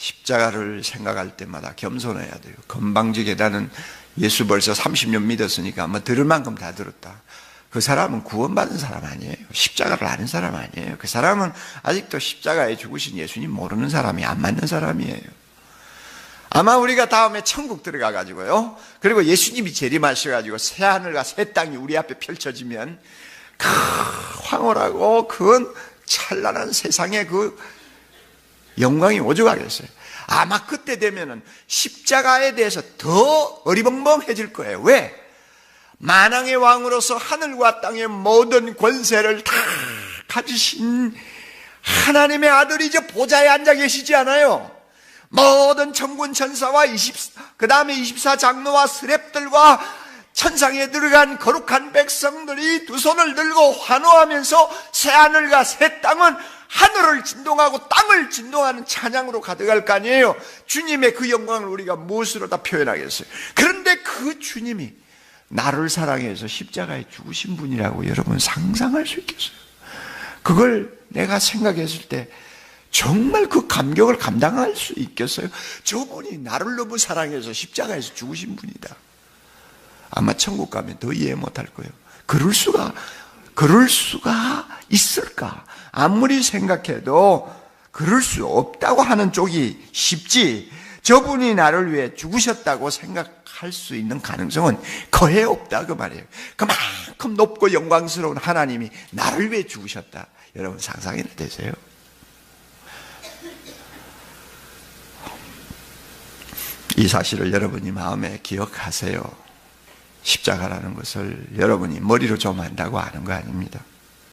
십자가를 생각할 때마다 겸손해야 돼요. 건방지게 나는 예수 벌써 30년 믿었으니까 아마 들을 만큼 다 들었다. 그 사람은 구원받은 사람 아니에요. 십자가를 아는 사람 아니에요. 그 사람은 아직도 십자가에 죽으신 예수님 모르는 사람이 안 맞는 사람이에요. 아마 우리가 다음에 천국 들어가 가지고요. 그리고 예수님이 재림하셔 가지고 새 하늘과 새 땅이 우리 앞에 펼쳐지면 그 황홀하고 그 찬란한 세상의 그 영광이 오죽하겠어요. 아마 그때 되면은 십자가에 대해서 더 어리벙벙해질 거예요. 왜? 만왕의 왕으로서 하늘과 땅의 모든 권세를 다 가지신 하나님의 아들이 이제 보좌에 앉아 계시지 않아요. 모든 천군 천사와 20, 그 다음에 24장로와 스랩들과 천상에 들어간 거룩한 백성들이 두 손을 들고 환호하면서 새 하늘과 새 땅은 하늘을 진동하고 땅을 진동하는 찬양으로 가득할 거 아니에요. 주님의 그 영광을 우리가 무엇으로 다 표현하겠어요. 그런데 그 주님이 나를 사랑해서 십자가에 죽으신 분이라고 여러분 상상할 수 있겠어요? 그걸 내가 생각했을 때 정말 그 감격을 감당할 수 있겠어요? 저분이 나를 너무 사랑해서 십자가에서 죽으신 분이다. 아마 천국 가면 더 이해 못할 거예요. 그럴 수가, 그럴 수가 있을까? 아무리 생각해도 그럴 수 없다고 하는 쪽이 쉽지. 저분이 나를 위해 죽으셨다고 생각할 수 있는 가능성은 거의 없다 그 말이에요. 그만큼 높고 영광스러운 하나님이 나를 위해 죽으셨다. 여러분 상상이 되세요? 이 사실을 여러분이 마음에 기억하세요. 십자가라는 것을 여러분이 머리로 좀 안다고 아는 거 아닙니다.